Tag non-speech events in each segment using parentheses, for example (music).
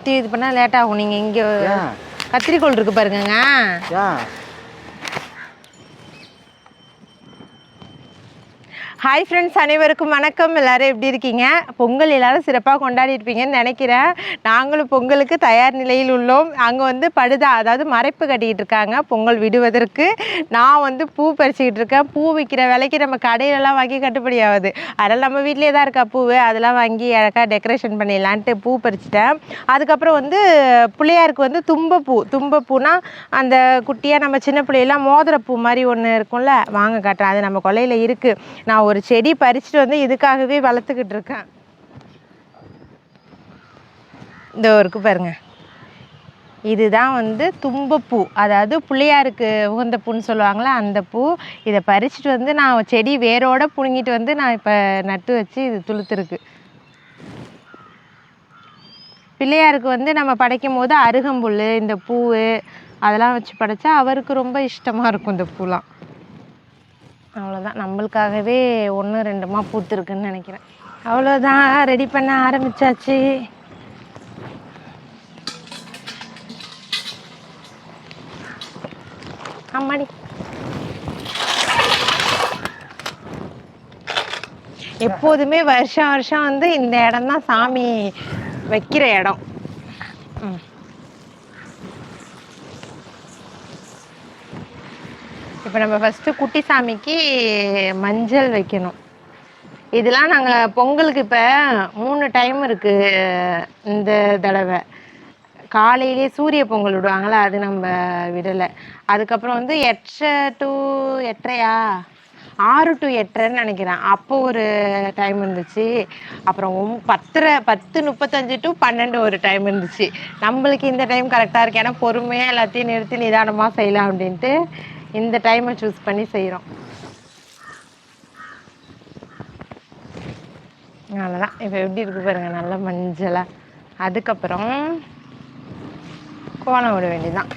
குத்தி இது பண்ணால் லேட் ஆகும். நீங்கள் இங்கே கத்திரிக்கோள் இருக்கு பாருங்கங்க. ஹாய் ஃப்ரெண்ட்ஸ் அனைவருக்கும் வணக்கம். எல்லாரும் எப்படி இருக்கீங்க? பொங்கல் எல்லோரும் சிறப்பாக கொண்டாடிருப்பீங்கன்னு நினைக்கிறேன். நாங்களும் பொங்கலுக்கு தயார் நிலையில் உள்ளோம். அங்கே வந்து படுதா அதாவது மறைப்பு கட்டிக்கிட்டு இருக்காங்க. பொங்கல் விடுவதற்கு நான் வந்து பூ பறிச்சுக்கிட்டு இருக்கேன். பூ விற்கிற விலைக்கு நம்ம கடையிலலாம் வாங்கி கட்டுப்படி ஆகுது அதனால் நம்ம வீட்டிலே தான் இருக்கா பூவு? அதெல்லாம் வாங்கி அழகாக டெக்கரேஷன் பண்ணிடலான்ட்டு பூ பறிச்சிட்டேன். அதுக்கப்புறம் வந்து பிள்ளையாருக்கு வந்து தும்பப்பூ. தும்பப்பூனா அந்த குட்டியாக நம்ம சின்ன பிள்ளையெல்லாம் மோதிரப்பூ மாதிரி ஒன்று இருக்கும்ல? வாங்க காட்டுறேன். அது நம்ம கொல்லையில் இருக்குது நான் ஒரு செடி பறிச்சுட்டு வந்து இதுக்காகவே வளர்த்துக்கிட்டு இருக்கேன். இந்த இருக்கு பாருங்க. இதுதான் வந்து தும்பப்பூ. அதாவது பிள்ளையாருக்கு உகந்த பூன்னு சொல்லுவாங்களே அந்த பூ. இதை பறிச்சுட்டு வந்து நான் செடி வேரோட புழுங்கிட்டு வந்து நான் இப்போ நட்டு வச்சு இது துளுத்துருக்கு. பிள்ளையாருக்கு வந்து நம்ம படைக்கும் போது அருகம்புல் இந்த பூ அதெல்லாம் வச்சு படைச்சா அவருக்கு ரொம்ப இஷ்டமாக இருக்கும் இந்த பூலாம். அவ்வளோதான் நம்மளுக்காகவே ஒன்று ரெண்டுமா பூத்துருக்குன்னு நினைக்கிறேன். அவ்வளோதான் ரெடி பண்ண ஆரம்பிச்சாச்சு. அம்மாடி. எப்போதுமே வருஷம் வருஷம் வந்து இந்த இடம் தான் சாமி வைக்கிற இடம். இப்போ நம்ம ஃபஸ்ட்டு குட்டி சாமிக்கு மஞ்சள் வைக்கணும். இதெல்லாம் நாங்கள் பொங்கலுக்கு இப்போ மூணு டைம் இருக்குது இந்த தடவை. காலையிலேயே சூரிய பொங்கல் விடுவாங்கள்ல அது நம்ம விடலை. அதுக்கப்புறம் வந்து எட்டரை டு எட்டரையா ஆறு டு எட்டரைன்னு நினைக்கிறேன். அப்போ ஒரு டைம் இருந்துச்சு. அப்புறம் ஒம்- பத்தரை பத்து முப்பத்தஞ்சு டு பன்னெண்டு ஒரு டைம் இருந்துச்சு. நம்மளுக்கு இந்த டைம் கரெக்டாக இருக்கு. ஏன்னா பொறுமையாக எல்லாத்தையும் நிறுத்தி நிதானமாக செய்யலாம் அப்படின்ட்டு இந்த டைமை சூஸ் பண்ணி செய்கிறோம் அவ்வளோதான் இப்போ எப்படி இருக்கு பாருங்க நல்ல மஞ்சளாக அதுக்கப்புறம் கோலம் விட வேண்டியதுதான்.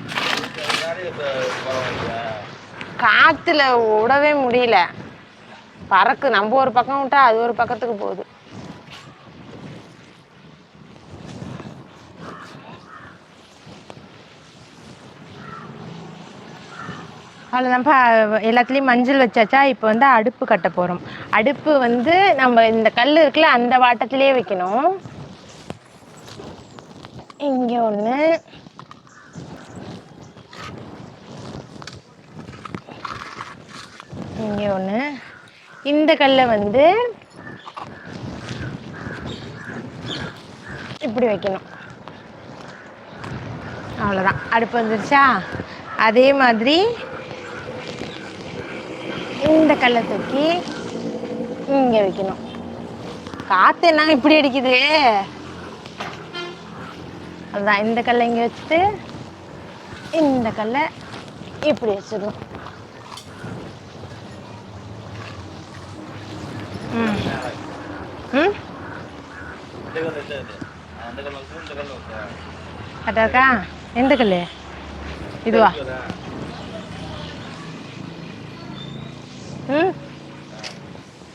காற்றுல விடவே முடியல. பறக்கு நம்ம ஒரு பக்கம் விட்டா அது ஒரு பக்கத்துக்கு போகுது. அவ்வளோதான்ப்பா எல்லாத்துலேயும் மஞ்சள் வச்சாச்சா? இப்போ வந்து அடுப்பு கட்ட போகிறோம் அடுப்பு வந்து நம்ம இந்த கல் இருக்குல்ல அந்த வாட்டத்திலே வைக்கணும். இங்கே ஒன்று இங்கே ஒன்று இந்த கல்லை வந்து இப்படி வைக்கணும். அவ்வளோதான் அடுப்பு வந்துருச்சா? அதே மாதிரி இந்த கல்லை தூக்கி இங்கே வைக்கணும். காற்று என்ன இப்படி அடிக்குது? அதுதான் இந்த கல்லை இங்கே வச்சுட்டு இந்த கல்லை இப்படி வச்சிடணும். ம். கரெக்டாக இருக்கா எந்த கல் இதுவா ம்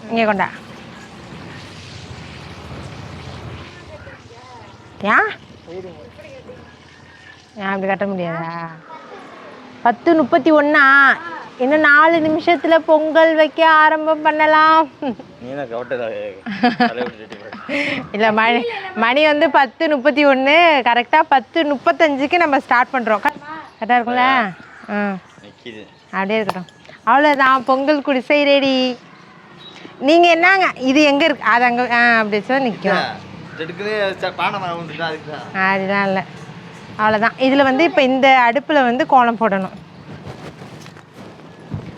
இங்கே கொண்டா ஏன் ஏன் அப்படி கட்ட முடியாதா பத்து முப்பத்தி ஒன்றா இன்னும் நாலு நிமிஷத்தில் பொங்கல் வைக்க ஆரம்பம் பண்ணலாம் இல்லை மணி மணி வந்து பத்து முப்பத்தி ஒன்று கரெக்டாக பத்து முப்பத்தஞ்சுக்கு நம்ம ஸ்டார்ட் பண்ணுறோம் கரெக்டாக இருக்கும்ல அப்படியே இருக்கட்டும் அவ்வளோதான் பொங்கல் குடிசை ரெடி நீங்கள் என்னங்க இது எங்கே இருக்கு? அது அங்கே ஆ அப்படி தான் நிற்கும் எடுக்கிறே பானை மரம் வந்துட்டு அதுக்கு தான். அதெல்லாம் இல்லை. அவ்வளோதான் இதில் வந்து இப்போ இந்த அடுப்பில் வந்து கோலம் போடணும்.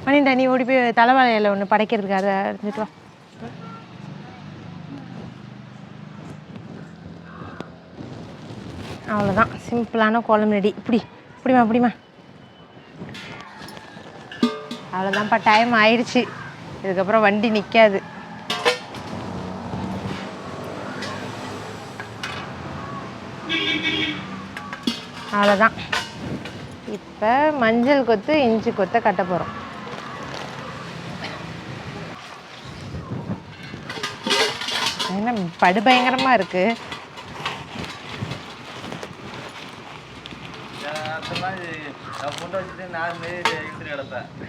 மணிண்டா நீ ஓடி போய் தலைவாழையில் ஒன்று படைக்கிறதுக்கு அதை எடுத்துட்டு வா. அவ்வளோதான் சிம்பிளான கோலம் ரெடி இப்படி இப்படிமா இப்படிமா அவ்வளோதான்ப்பா டைம் ஆயிடுச்சு இதுக்கப்புறம் வண்டி நிற்காது அவ்வளோதான் இப்போ மஞ்சள் கொத்து இஞ்சி கொத்தை கட்ட போகிறோம் என்ன படுபயங்கரமாக இருக்குது அந்த மாதிரி நான் பொண்ணை வச்சுட்டு நான் மாரி இருந்துட்டு கிடப்பேன்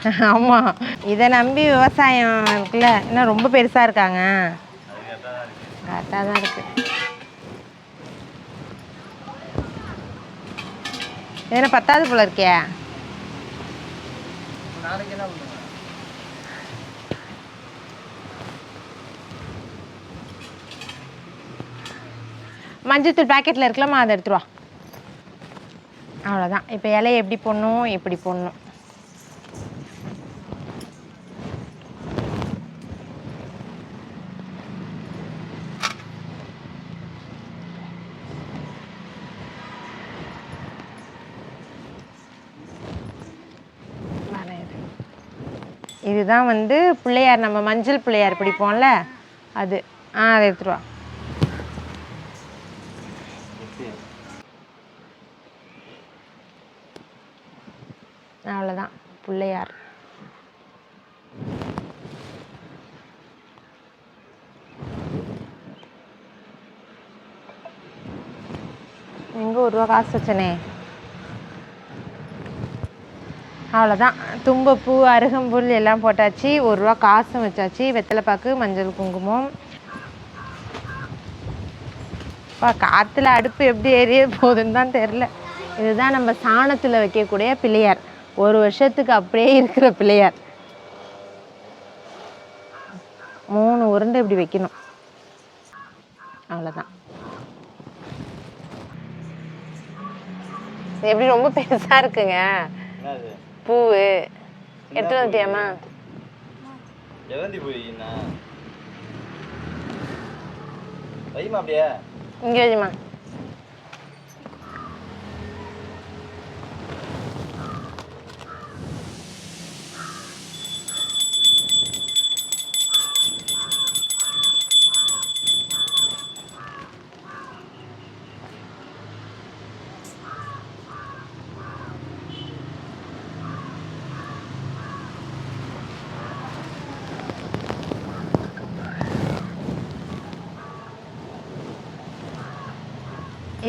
(laughs) ஆமாம் இதை நம்பி விவசாயம் இருக்குல்ல இன்னும் ரொம்ப பெருசாக இருக்காங்க. கரெக்டாக தான் இருக்கு. எதனா பத்தாவது போல இருக்கே. நாளைக்கு என்ன பண்ணுவேன் மஞ்சத்தூள் பாக்கெட்டில் இருக்கலாமா அதை எடுத்துட்டு வா. அவ்வளோதான் இப்போ இலையை எப்படி போடணும் எப்படி போடணும். இதுதான் வந்து பிள்ளையார் நம்ம மஞ்சள் பிள்ளையார் பிடிப்போம்ல அது. ஆ அதை எடுத்துருவா அவ்வளோதான் பிள்ளையார். எங்கே ஒரு ரூபா காசு வச்சனே? அவ்வளோதான் தும்பப்பூ அருகம்புல் எல்லாம் போட்டாச்சு. ஒரு ரூபா காசும் வச்சாச்சு. வெத்தலைப்பாக்கு மஞ்சள் குங்குமம். இப்போ காற்றுல அடுப்பு எப்படி எரிய போகுதுன்னு தான் தெரில இதுதான் நம்ம சாணத்தில் வைக்கக்கூடிய பிள்ளையார். ஒரு வருஷத்துக்கு அப்படியே இருக்கிற பிள்ளையார் மூணு உருண்டை இப்படி வைக்கணும். அவ்வளோதான் எப்படி ரொம்ப பெருசா இருக்குங்க? பூவு. எடுத்துட்டு வந்துட்டியாம்மா எவந்தி போய்க்கிண்ணா வைமா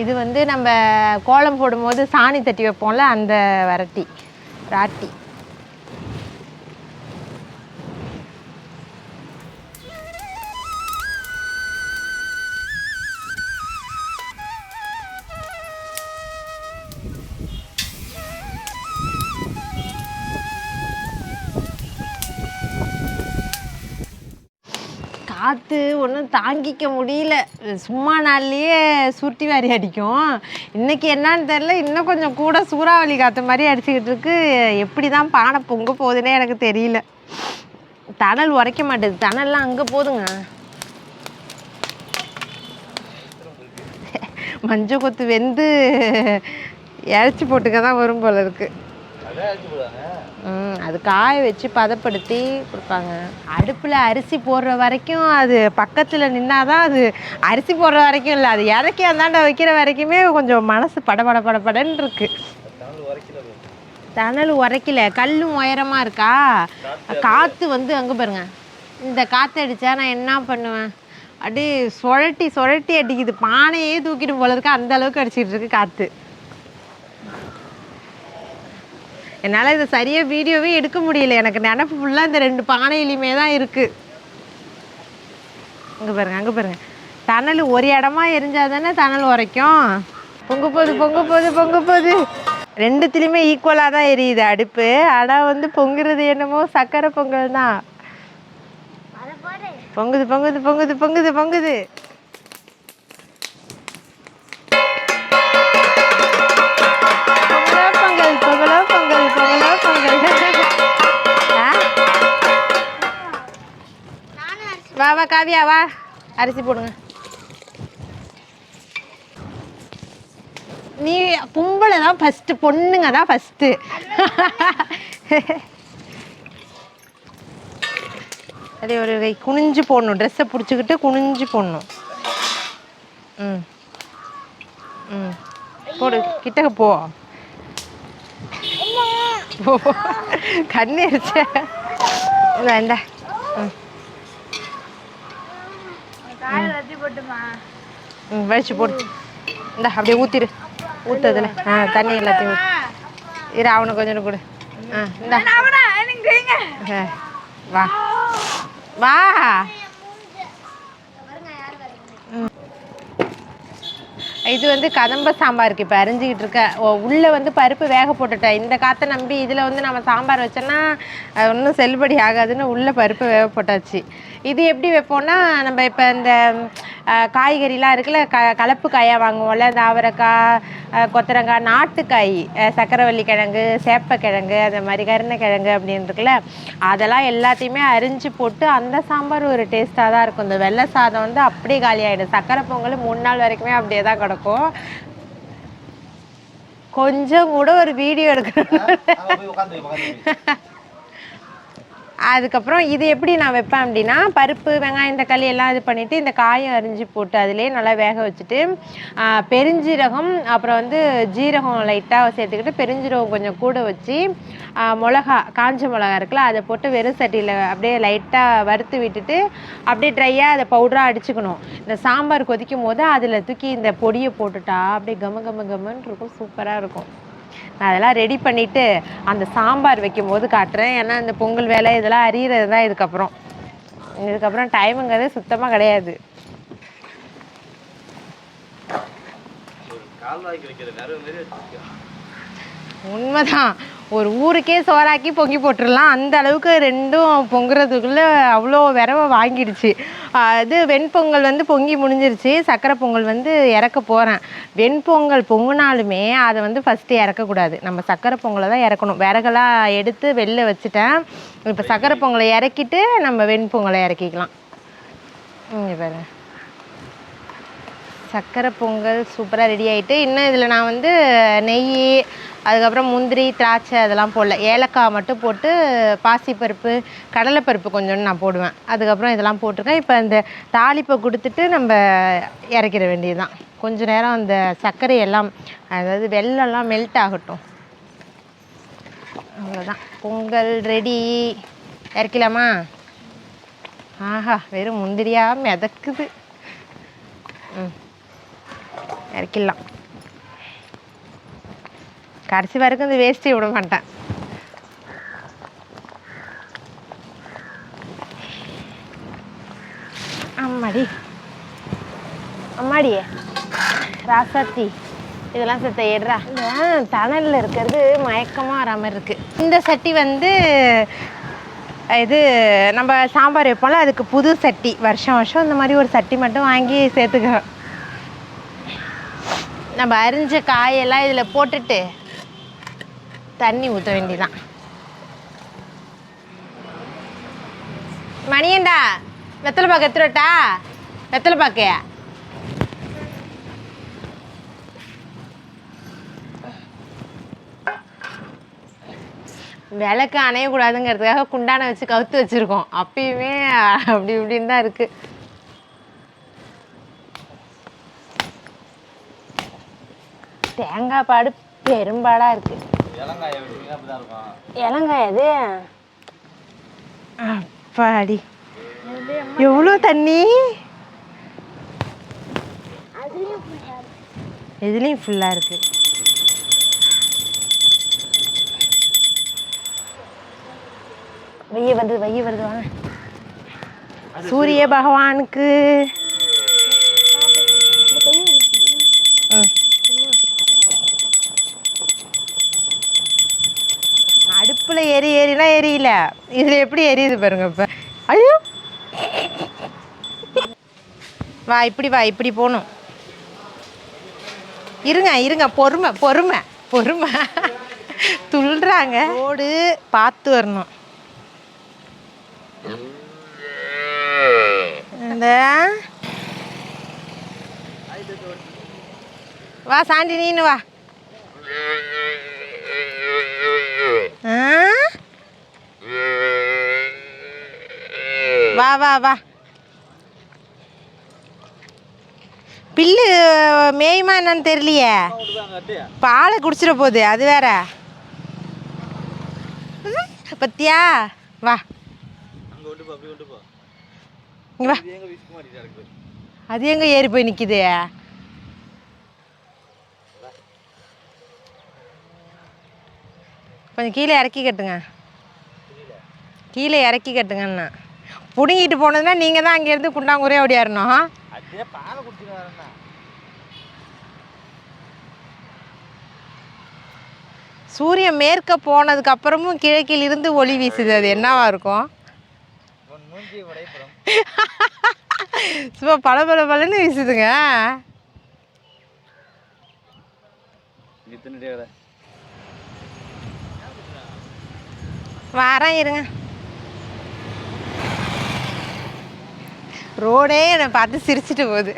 இது வந்து நம்ம கோலம் போடும்போது சாணி தட்டி வைப்போம்ல அந்த வரட்டி ராட்டி. காற்று ஒன்றும் தாங்கிக்க முடியல. சும்மா நாள்லேயே சுருட்டி வாரி அடிக்கும். இன்றைக்கி என்னன்னு தெரில இன்னும் கொஞ்சம் கூட சூறாவளி காற்று மாதிரி அடிச்சுக்கிட்டு இருக்கு. எப்படி தான் பானை பொங்க போகுதுன்னே எனக்கு தெரியல. தணல் உரைக்க மாட்டேது. தணல்லாம் அங்கே போதுங்க. மஞ்சள் கொத்து வெந்து இறச்சி போட்டுக்க தான் வரும் போல இருக்குது அது காய வச்சு பதப்படுத்தி கொடுப்பாங்க. அடுப்பில் அரிசி போடுற வரைக்கும் அது பக்கத்தில் நின்னாதான் அது அரிசி போடுற வரைக்கும் இல்லை அது இறக்கி அந்தாண்ட வைக்கிற வரைக்குமே கொஞ்சம் மனசு படபட படபடன்னு இருக்கு தணல் உரைக்கல கல்லும் உயரமாக இருக்கா? காற்று வந்து அங்கே பாருங்க. இந்த காற்று அடித்தா நான் என்ன பண்ணுவேன்? அப்படியே சுழட்டி சுழட்டி அடிக்குது. பானையே தூக்கிட்டு போல இருக்கு. அந்த அளவுக்கு அடிச்சிட்டு இருக்கு காற்று என்னால் இதை சரியாக வீடியோவே எடுக்க முடியல. எனக்கு நினப்பு ஃபுல்லாக இந்த ரெண்டு பானையிலையுமே தான் இருக்குது அங்கே பாருங்க அங்கே பாருங்க. தணல் ஒரு இடமா எரிஞ்சால் தானே தணல் உரைக்கும்? பொங்க போகுது பொங்க போகுது பொங்க போகுது. ரெண்டுத்துலேயுமே ஈக்குவலாக தான் எரியுது அடுப்பு. ஆனால் வந்து பொங்குறது என்னமோ சக்கரை பொங்கல் தான் பொங்குது பொங்குது பொங்குது பொங்குது பொங்குது. வா வா காவியா வா. அரிசி போடுங்க. நீ பொம்பளை தான் ஃபஸ்ட்டு பொண்ணுங்க தான் ஃபஸ்ட்டு அதே ஒரு கை குனிஞ்சு போடணும். ட்ரெஸ்ஸை பிடிச்சிக்கிட்டு குனிஞ்சு போடணும். ம். ம். போடு கிட்டக்க போ. கண்ணு எரிச்ச இந்தா இந்தா. ம் ம் வலிச்சு போடு. இந்த அப்படியே ஊற்றிடு ஊற்றுதுல ஆ தண்ணி எல்லாத்தையும். இரு அவனை கொஞ்சம் கொடு ஆ இந்தா. வா. வா. இது வந்து கதம்ப சாம்பாருக்கு இப்போ அரிஞ்சிக்கிட்டு இருக்க. உள்ளே வந்து பருப்பு வேக போட்டுட்டேன் இந்த காற்றை நம்பி இதில் வந்து நம்ம சாம்பார் வச்சோன்னா ஒன்றும் செல்லுபடி ஆகாதுன்னு உள்ளே பருப்பு வேக போட்டாச்சு. இது எப்படி வைப்போம்னா நம்ம இப்போ இந்த காய்கறிலாம் இருக்குல்ல க கலப்பு காயாக வாங்குவோம்ல இந்த அவரைக்காய் கொத்தரங்காய் நாட்டுக்காய் சக்கரவள்ளி கிழங்கு சேப்பக்கிழங்கு அந்த மாதிரி கருணைக்கிழங்கு அப்படின்னு இருக்குல்ல அதெல்லாம் எல்லாத்தையுமே அரிஞ்சு போட்டு அந்த சாம்பார் ஒரு டேஸ்ட்டாக தான் இருக்கும். இந்த வெள்ளை சாதம் வந்து அப்படியே காலியாகிடும் சக்கரை பொங்கல் மூணு நாள் வரைக்குமே அப்படியே தான் கிடக்கும். கொஞ்சம் கூட ஒரு வீடியோ எடுக்கணும் அங்க போய் உட்காந்து உட்காந்து அதுக்கப்புறம் இது எப்படி நான் வைப்பேன் அப்படின்னா பருப்பு வெங்காயம் தக்காளி எல்லாம் இது பண்ணிவிட்டு இந்த காயம் அரிஞ்சு போட்டு அதிலே நல்லா வேக வச்சுட்டு பெருஞ்சீரகம் அப்புறம் வந்து ஜீரகம் லைட்டாக சேர்த்துக்கிட்டு பெருஞ்சீரகம் கொஞ்சம் கூட வச்சு மிளகா காஞ்ச மிளகா இருக்குல்ல அதை போட்டு வெறும் சட்டியில் அப்படியே லைட்டாக வறுத்து விட்டுட்டு அப்படியே ட்ரையாக அதை பவுடராக அடிச்சுக்கணும். இந்த சாம்பார் கொதிக்கும் போது அதில் தூக்கி இந்த பொடியை போட்டுட்டா அப்படியே கம கம கமன்னு இருக்கும் சூப்பராக இருக்கும். நான் அதெல்லாம் ரெடி பண்ணிட்டு அந்த சாம்பார் வைக்கும் போது காட்டுறேன். ஏன்னா இந்த பொங்கல் வேலை இதெல்லாம் அறியறது தான் இதுக்கப்புறம். இதுக்கப்புறம் டைமுங்கிறது சுத்தமாக கிடையாது. உண்மைதான். ஒரு ஊருக்கே சோறாக்கி பொங்கி போட்டுடலாம். அந்த அளவுக்கு ரெண்டும் பொங்குறதுக்குள்ளே அவ்வளோ விரவை வாங்கிடுச்சு. அது இது வெண்பொங்கல் வந்து பொங்கி முடிஞ்சிருச்சு. சக்கரை பொங்கல் வந்து இறக்க போகிறேன் வெண்பொங்கல் பொங்குனாலுமே அதை வந்து ஃபஸ்ட்டு இறக்கக்கூடாது. நம்ம சக்கரை பொங்கலை தான் இறக்கணும். விறகெல்லாம் எடுத்து வெளில வச்சுட்டேன். இப்போ சக்கரை பொங்கலை இறக்கிட்டு நம்ம வெண்பொங்கலை இறக்கிக்கலாம். இங்கே பாருங்க சக்கரை பொங்கல் சூப்பராக ரெடி ஆகிட்டு இன்னும் இதில் நான் வந்து நெய் அதுக்கப்புறம் முந்திரி திராட்சை அதெல்லாம் போடல. ஏலக்காய் மட்டும் போட்டு பாசிப்பருப்பு கடலைப்பருப்பு கொஞ்சோண்டு நான் போடுவேன். அதுக்கப்புறம் இதெல்லாம் போட்டிருக்கேன். இப்போ இந்த தாளிப்பை கொடுத்துட்டு நம்ம இறக்கிற வேண்டியதுதான். கொஞ்ச நேரம் அந்த சர்க்கரை எல்லாம் அதாவது வெள்ளம்லாம் மெல்ட் ஆகட்டும். அவ்வளோதான் பொங்கல் ரெடி இறக்கலாமா? ஆஹா வெறும் முந்திரியாக மிதக்குது. ம். இறக்கிடலாம். கடைசி வரைக்கும் இந்த வேஸ்ட்டே விட மாட்டேன். அம்மாடி. அம்மாடி ராசாத்தி இதெல்லாம் செத்த ஏடுறா. தணலில் இருக்கிறது மயக்கமாக வர மாதிரி இருக்குது இந்த சட்டி வந்து இது நம்ம சாம்பார் வைப்போம்ல அதுக்கு புது சட்டி. வருஷம் வருஷம் இந்த மாதிரி ஒரு சட்டி மட்டும் வாங்கி சேர்த்துக்கிறோம். நம்ம அரிஞ்ச காயெல்லாம் இதில் போட்டுட்டு தண்ணி ஊற்ற வேண்டிதான். மணியண்டா வெத்தலை பாக்கு எத்துறட்டா வெத்தலை பாக்கு. விளக்கு அணையக்கூடாதுங்கிறதுக்காக குண்டான வச்சு கவுத்து வச்சுருக்கோம். அப்பயுமே அப்படி இப்படின்னு தான் இருக்குது தேங்காய் பாடு பெரும்பாடாக இருக்குது இளங்காய் அது? அப்பாடி. எவ்வளோ தண்ணி? இதுலேயும் ஃபுல்லாக இருக்கு. வெய்ய வருது வெய்ய வருது வாங்க. சூரிய பகவானுக்கு ம் அடுப்பில் எரி எரினா எரியல இதில் எப்படி எரியுது பாருங்க இப்போ ஐயோ வா இப்படி வா இப்படி போகணும். இருங்க இருங்க பொறுமை பொறுமை பொறுமை. துள்ளுறாங்க. ரோடு பார்த்து வரணும். இந்த. வா சாண்டி நீனு வா. வா வா வா. பில்லு மேயுமா என்னன்னு தெரியலையே. பாலை குடிச்சிட போகுது அது வேற. பத்தியா? வா. அது எங்க ஏறி போய் நிக்குது? கொஞ்சம் கீழே இறக்கி கட்டுங்க. கீழே இறக்கி கட்டுங்கண்ணா. பிடுங்கிட்டு போனதுன்னா நீங்கள் தான் அங்கேருந்து குண்டாங்குறையா ஓடியாரணும் சூரியன் மேற்க போனதுக்கு அப்புறமும் கிழக்கில் இருந்து ஒளி வீசுது. அது என்னவா இருக்கும்? சும்மா பல பல பலன்னு வீசுதுங்க. வரேன் இருங்க. ரோடே என்னை பார்த்து சிரிச்சிட்டு போகுது.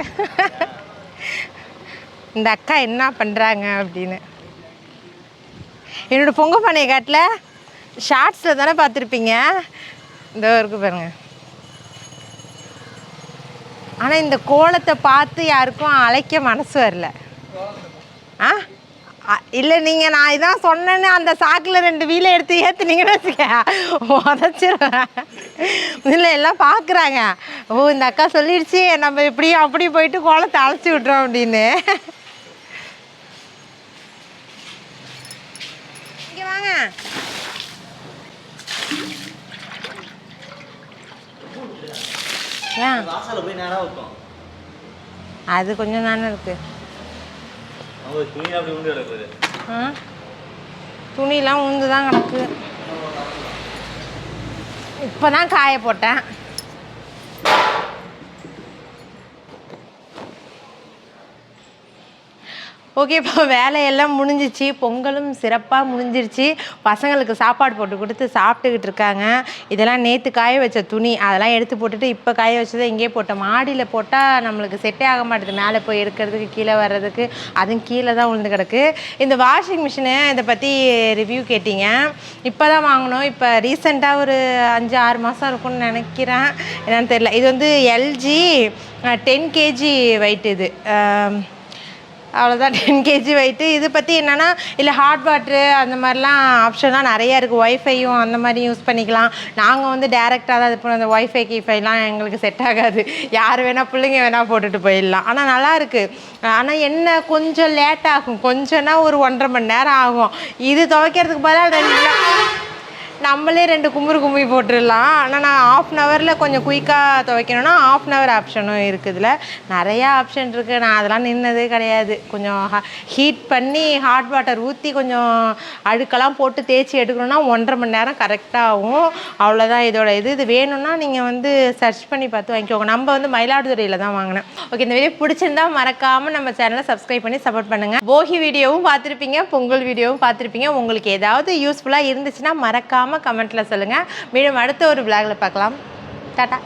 இந்த அக்கா என்ன பண்ணுறாங்க அப்படின்னு. என்னோட பொங்க பானையை காட்டில் ஷார்ட்ஸில் தானே பார்த்துருப்பீங்க? இந்த இருக்கு பாருங்க. ஆனால் இந்த கோலத்தை பார்த்து யாருக்கும் அழைக்க மனசு வரல. ஆ? இல்லை நீங்கள் நான் இதான் சொன்னேன்னு அந்த சாக்கில் ரெண்டு வீலை எடுத்து ஏற்றுனீங்கன்னு வச்சுக்க உதச்சிருவேன். இல்லை எல்லாம் பார்க்குறாங்க ஓ இந்த அக்கா சொல்லிடுச்சு நம்ம இப்படி அப்படி போயிட்டு கோலத்தை அழைச்சி விட்றோம் அப்படின்னு. இங்கே வாங்க. அது கொஞ்சம் தானே இருக்குது அவங்க துணி அப்படி உண்டு கிடக்குது ஆ துணிலாம் உந்து தான் கிடக்கு. இப்போ தான் காய போட்டேன். ஓகே இப்போ வேலையெல்லாம் முடிஞ்சிச்சு பொங்கலும் சிறப்பாக முடிஞ்சிருச்சு. பசங்களுக்கு சாப்பாடு போட்டு கொடுத்து சாப்பிட்டுக்கிட்டு இருக்காங்க. இதெல்லாம் நேற்று காய வச்ச துணி அதெல்லாம் எடுத்து போட்டுட்டு இப்போ காய வச்சதை இங்கேயே போட்டோம். மாடியில் போட்டால் நம்மளுக்கு செட்டே ஆக மாட்டேது. மேலே போய் எடுக்கிறதுக்கு கீழே வர்றதுக்கு அதுவும் கீழே தான் விழுந்து கிடக்கு. இந்த வாஷிங் மிஷினு இதை பற்றி ரிவ்யூ கேட்டீங்க. இப்போ தான் வாங்கினோம் இப்போ ரீசெண்டாக ஒரு அஞ்சு ஆறு மாதம் இருக்கும்னு நினைக்கிறேன். என்னன்னு தெரியல. இது வந்து எல்ஜி டென் கேஜி வெயிட் இது. அவ்வளோதான் டென் (laughs) கேஜி வெயிட்டு இது பற்றி என்னென்னா இல்லை ஹாட் வாட்ரு அந்த மாதிரிலாம் ஆப்ஷன்லாம் நிறையா இருக்குது ஒய்ஃபையும் அந்த மாதிரி யூஸ் பண்ணிக்கலாம். நாங்கள் வந்து டேரெக்டாக தான் இது பண்ணோம் அந்த ஒய்ஃபை கீஃபைலாம் எங்களுக்கு செட் ஆகாது. யார் வேணால் பிள்ளைங்க வேணால் போட்டுட்டு போயிடலாம். ஆனால் நல்லாயிருக்கு ஆனால் என்ன கொஞ்சம் லேட் ஆகும். கொஞ்சம்னா ஒரு ஒன்றரை மணி நேரம் ஆகும். இது துவைக்கிறதுக்கு பதிலாக ரெண்டு நம்மளே ரெண்டு கும்புறு கும்பி போட்டுடலாம். ஆனால் நான் ஆஃப் அன் ஹவரில் கொஞ்சம் குயிக்காக துவைக்கணும்னா ஆஃப் அன் ஹவர் ஆப்ஷனும் இருக்குது இதில் நிறையா ஆப்ஷன் இருக்குது நான் அதெல்லாம் நின்னதே கிடையாது. கொஞ்சம் ஹீட் பண்ணி ஹாட் வாட்டர் ஊற்றி கொஞ்சம் அழுக்கெல்லாம் போட்டு தேய்ச்சி எடுக்கணும்னா ஒன்றரை மணி நேரம் கரெக்டாக ஆகும். அவ்வளோதான் இதோட இது. இது வேணும்னா நீங்கள் வந்து சர்ச் பண்ணி பார்த்து வாங்கிக்கோங்க. நம்ம வந்து மயிலாடுதுறையில் தான் வாங்கினேன் ஓகே இந்த வீடியோ பிடிச்சிருந்தா மறக்காமல் நம்ம சேனலை சப்ஸ்கிரைப் பண்ணி சப்போர்ட் பண்ணுங்கள் போகி வீடியோவும் பார்த்துருப்பீங்க பொங்கல் வீடியோவும் பார்த்துருப்பீங்க. உங்களுக்கு ஏதாவது யூஸ்ஃபுல்லாக இருந்துச்சுன்னா மறக்காமல் மறக்காமல் கமெண்ட்டில் சொல்லுங்கள் மீண்டும் அடுத்த ஒரு விளாகில் பார்க்கலாம். டாட்டா